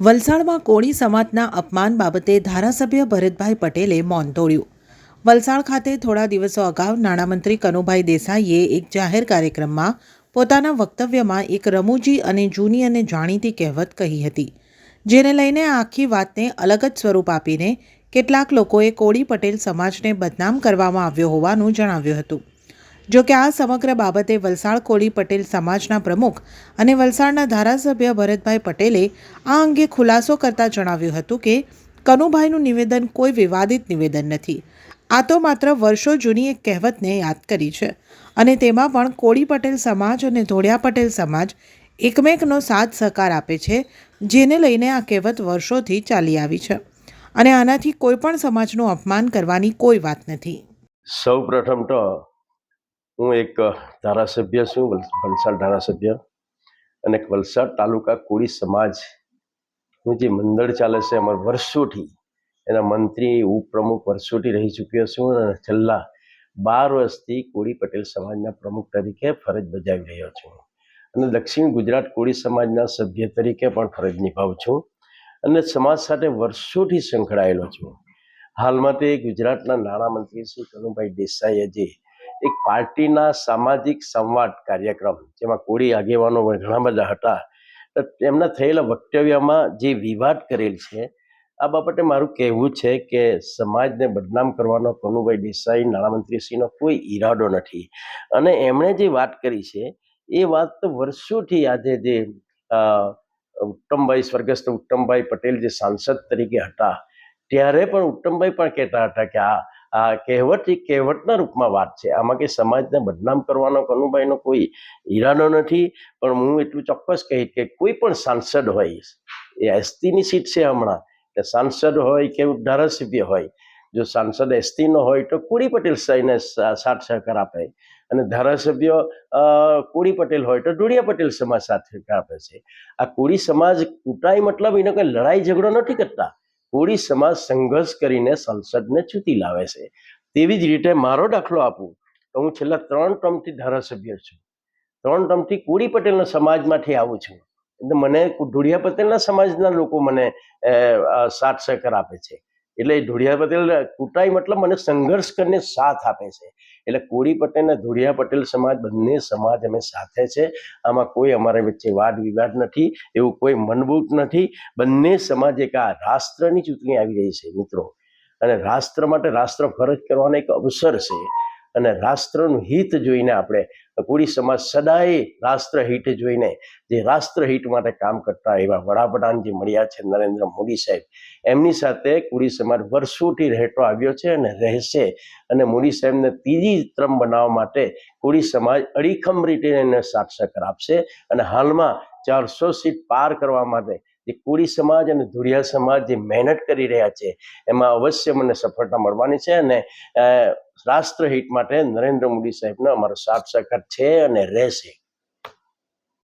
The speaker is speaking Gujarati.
વલસાડમાં કોળી સમાજના અપમાન બાબતે ધારાસભ્ય ભરતભાઈ પટેલે મૌન તોડ્યું. વલસાડ ખાતે થોડા દિવસો અગાઉ નાણામંત્રી કનુભાઈ દેસાઈએ એક જાહેર કાર્યક્રમમાં પોતાના વક્તવ્યમાં એક રમૂજી અને જૂની અને જાણીતી કહેવત કહી હતી, જેને લઈને આ આખી વાતને અલગ જ સ્વરૂપ આપીને કેટલાક લોકોએ કોળી પટેલ સમાજને બદનામ કરવામાં આવ્યો હોવાનું જણાવ્યું હતું. જો કે આ સમગ્ર બાબતે વલસાડ કોળી પટેલ સમાજના પ્રમુખ અને વલસાડના ધારાસભ્ય ભરતભાઈ પટેલે આ અંગે ખુલાસો કરતા જણાવ્યું હતું કે કનુભાઈનું નિવેદન કોઈ વિવાદિત નિવેદન નથી. આ તો માત્ર વર્ષો જૂની એક કહેવતને યાદ કરી છે. અને તેમાં પણ કોળી પટેલ સમાજ અને ધોળિયા પટેલ સમાજ એકમેકનો સાથ સહકાર આપે છે, જેને લઈને આ કહેવત વર્ષોથી ચાલી આવી છે. અને આનાથી કોઈ પણ સમાજનું અપમાન કરવાની કોઈ વાત નથી. સૌ પ્રથમ તો હું એક ધારાસભ્ય છું વલસાડ ધારાસભ્ય. અને એક વલસાડ તાલુકા કોળી સમાજનું જે મંડળ ચાલે છે અમારે વર્ષોથી, એના મંત્રી, ઉપપ્રમુખ વર્ષોથી રહી ચૂક્યો છું અને છેલ્લા બાર વર્ષથી કોળી પટેલ સમાજના પ્રમુખ તરીકે ફરજ બજાવી રહ્યો છું. અને દક્ષિણ ગુજરાત કોળી સમાજના સભ્ય તરીકે પણ ફરજ નિભાવું છું. અને સમાજ સાથે વર્ષોથી સંકળાયેલો છું. હાલમાં તે ગુજરાતના નાણામંત્રી શ્રી કનુભાઈ દેસાઈએ જે એક પાર્ટીના સામાજિક સંવાદ કાર્યક્રમ, જેમાં કોળી આગેવાનો ઘણા બધા હતા. તો તેમના થયેલા વક્તવ્યમાં જે વિવાદ કરેલ છે, આ બાબતે મારું કહેવું છે કે સમાજને બદનામ કરવાનો કનુભાઈ દેસાઈ, નાણામંત્રીશ્રીનો કોઈ ઈરાદો નથી. અને એમણે જે વાત કરી છે, એ વાત તો વર્ષોથી આજે જે ઉત્તમભાઈ, સ્વર્ગસ્થ ઉત્તમભાઈ પટેલ જે સાંસદ તરીકે હતા, ત્યારે પણ ઉત્તમભાઈ પણ કહેતા હતા કે આ આ કહેવત એ કહેવતના રૂપમાં વાત છે. આમાં કે સમાજને બદનામ કરવાનો કનુભાઈનો કોઈ ઈરાનો નથી, પણ હું એટલું ચોક્કસ કહીશ કે કોઈ પણ સાંસદ હોય, એ એસટીની સીટ છે હમણાં કે સાંસદ હોય કે ધારાસભ્ય હોય, જો સાંસદ એસટીનો હોય તો કુડી પટેલ સાહીને સાથ સહકાર આપે. અને ધારાસભ્ય કોળી પટેલ હોય તો ધોળિયા પટેલ સમાજ સાથ સહકાર આપે છે. આ કોળી સમાજ કૂટાઈ મતલબ એને કંઈ લડાઈ ઝઘડો નથી કરતા. કોળી સમાજ સંઘર્ષ કરીને સંસદને ચૂંટી લાવે છે. તેવી જ રીતે મારો દાખલો આપું તો હું છેલ્લા ત્રણ ટર્મથી ધારાસભ્ય છું. ત્રણ ટર્મથી કોળી પટેલના સમાજમાંથી આવું છું. એટલે મને ધોળિયા પટેલના સમાજના લોકો મને સાથ સહકાર આપે છે. એટલે ધોળિયા પટેલ કૂટાઈ મતલબ મને સંઘર્ષ કરીને સાથ આપે છે. એટલે કોળી પટેલ અને ધોળિયા પટેલ સમાજ બંને સમાજ અમે સાથે છે. આમાં કોઈ અમારા વચ્ચે વાદ વિવાદ નથી, એવું કોઈ મનબૂટ નથી. બંને સમાજ એક આ રાષ્ટ્રની ચૂંટણી આવી રહી છે મિત્રો. અને રાષ્ટ્ર માટે રાષ્ટ્ર ફરજ કરવાનો એક અવસર છે. અને રાષ્ટ્રનું હિત જોઈને આપણે કોળી સમાજ સદાય રાષ્ટ્ર હિત જોઈને જે રાષ્ટ્ર હિત માટે કામ કરતા એવા વડાપ્રધાન જે મળ્યા છે નરેન્દ્ર મોદી સાહેબ. એમની સાથે કોળી સમાજ વર્ષોથી રહેતો આવ્યો છે અને રહેશે. અને મોદી સાહેબને ત્રીજી ત્રમ બનાવવા માટે કોળી સમાજ અડીખમ રીતે એને સાક્ષર આપશે અને હાલમાં ચારસો સીટ પાર કરવા માટે જે કોળી સમાજ અને ધુરિયા સમાજ જે મહેનત કરી રહ્યા છે, એમાં અવશ્ય મને સફળતા મળવાની છે અને રાષ્ટ્રહિત માટે નરેન્દ્ર મોદી સાહેબનો અમારો સાથ સહકાર છે અને રહેશે.